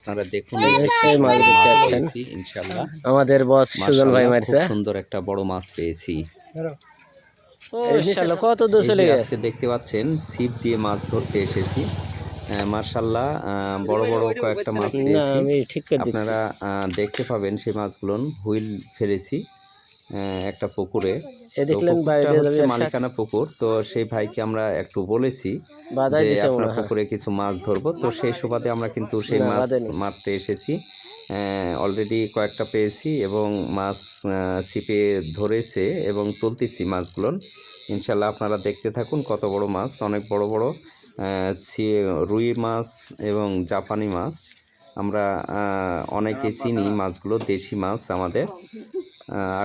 আপনারা দেখুন নিশ্চয়ই মাছ দেখতে পাচ্ছেন। ইনশাআল্লাহ। আমাদের বস সুজন ভাই মারছে। সুন্দর একটা বড় মাছ পেয়েছি। ইনশাআল্লাহ কত দূর চলে গেছে। দেখতে পাচ্ছেন ছিপ দিয়ে মাছ ধরতে এসেছি। মার্শাল্লাহ বড় বড় কয়েকটা মাছ পেয়েছি। আপনারা আহ, দেখতে পাবেন সেই মাছগুলো হুইল ফেলেছি। একটা পুকুরে। দেখলেন হচ্ছে মালিকানা পুকুর। তো সেই ভাইকে আমরা একটু বলেছি যে আপনার পুকুরে কিছু মাছ ধরবো। তো সেই সুবাদে আমরা কিন্তু সেই মাছ মারতে এসেছি। অলরেডি কয়েকটা পেয়েছি এবং মাছ ছিপে ধরেছে এবং তুলতেছি মাছগুলো। ইনশাল্লাহ আপনারা দেখতে থাকুন কত বড় মাছ অনেক বড় বড় আহ, রুই মাছ এবং জাপানি মাছ। আমরা আহ, অনেকে চিনি মাছগুলো দেশি মাছ আমাদের।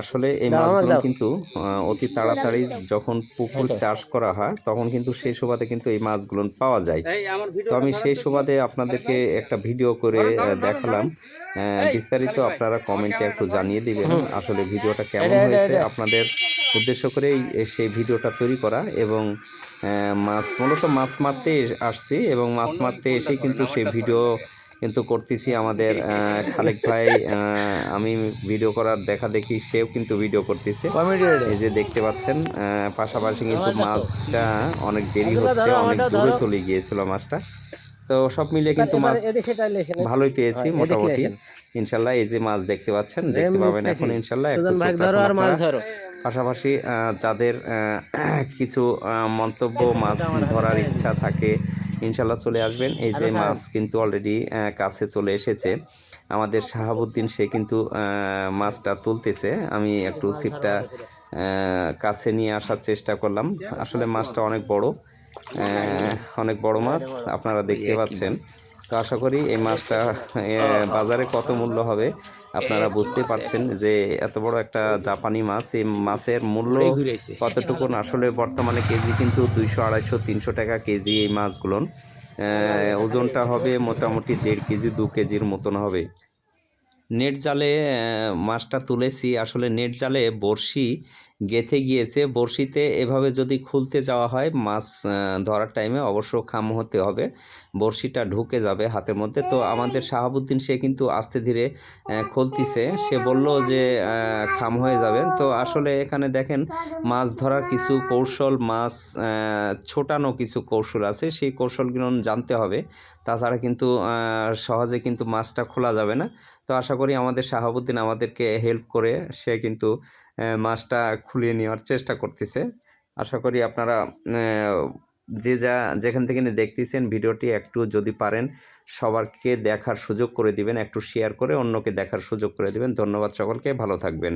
আসলে এই মাছগুলো কিন্তু আহ, অতি তাড়াতাড়ি যখন পুকুর চাষ করা হয় তখন কিন্তু সেই সুবাদে কিন্তু এই মাছগুলো পাওয়া যায়। তো আমি সেই সুবাদে আপনাদেরকে একটা ভিডিও করে দেখালাম। আহ, বিস্তারিত আপনারা কমেন্টে একটু জানিয়ে দিবেন আসলে ভিডিওটা কেমন হয়েছে আপনাদের উদ্দেশ্য করেই সেই ভিডিওটা তৈরি করা এবং আহ, মাছ মূলত মাছ মারতে আসছি এবং মাছ মারতে এসে কিন্তু সেই ভিডিও কিন্তু করতেছি আমাদের খালেক ভাই আমি ভিডিও করার দেখা দেখি সেও কিন্তু ভিডিও করতেছে। এই যে দেখতে পাচ্ছেন পাশাপাশি কিন্তু মাছটা অনেক দেরি হচ্ছে অনেক দূরে চলে গিয়েছিল মাছটা। তো সব মিলিয়ে কিন্তু মাছ ভালোই পেয়েছি মোটামুটি। ইনশাল্লাহ এই যে মাছ দেখতে পাচ্ছেন দেখতে পাবেন এখন ইনশাল্লাহ পাশাপাশি যাদের আহ, কিছু আহ, মন্তব্য মাছ ধরার ইচ্ছা থাকে ইনশাল্লাহ চলে আসবেন। এই যে মাছ কিন্তু অলরেডি কাছে চলে এসেছে। আমাদের শাহাবুদ্দিন সে কিন্তু মাছটা তুলতেছে। আমি একটু ছিপটা কাছে নিয়ে আসার চেষ্টা করলাম। আসলে মাছটা অনেক বড় অনেক বড় মাছ। আপনারা দেখতে পাচ্ছেন। তো আশা করি এই মাছটা বাজারে কত মূল্য হবে আপনারা বুঝতে পারছেন যে এত বড় একটা জাপানি মাছ এই মাছের মূল্য কতটুকুন আসলে বর্তমানে কেজি কিন্তু দুইশো আড়াইশো তিনশো টাকা কেজি এই মাছগুলোন ওজনটা হবে মোটামুটি দেড় কেজি দু কেজির মতন হবে। নেট জালে মাছটা তুলেছি। আসলে নেট জালে বড়শি গেঁথে গিয়েছে। বড়শিতে এভাবে যদি খুলতে যাওয়া হয়, মাছ ধরার টাইমে অবশ্য খাম হতে হবে। বড়শিটা ঢুকে যাবে হাতের মধ্যে। তো আমাদের শাহাবুদ্দিন, সে কিন্তু আস্তে ধীরে খুলতিছে। সে বলল যে খাম হয়ে যাবে। তো আসলে এখানে দেখেন, মাছ ধরার কিছু কৌশল, মাছ ছোটানো কিছু কৌশল আছে। সেই কৌশলগুলো জানতে হবে। তাছাড়া কিন্তু সহজে কিন্তু মাছটা খোলা যাবে না। তো আশা করি আমাদের শাহাবুদ্দিন আমাদেরকে হেল্প করে সে কিন্তু মাছটা খুলিয়ে নেওয়ার চেষ্টা করতেছে। আশা করি আপনারা যে যা, যেখান থেকে দেখতেছেন ভিডিওটি একটু যদি পারেন, সবারকে দেখার সুযোগ করে দিবেন, একটু শেয়ার করে অন্যকে দেখার সুযোগ করে দিবেন। ধন্যবাদ সকলকে, ভালো থাকবেন।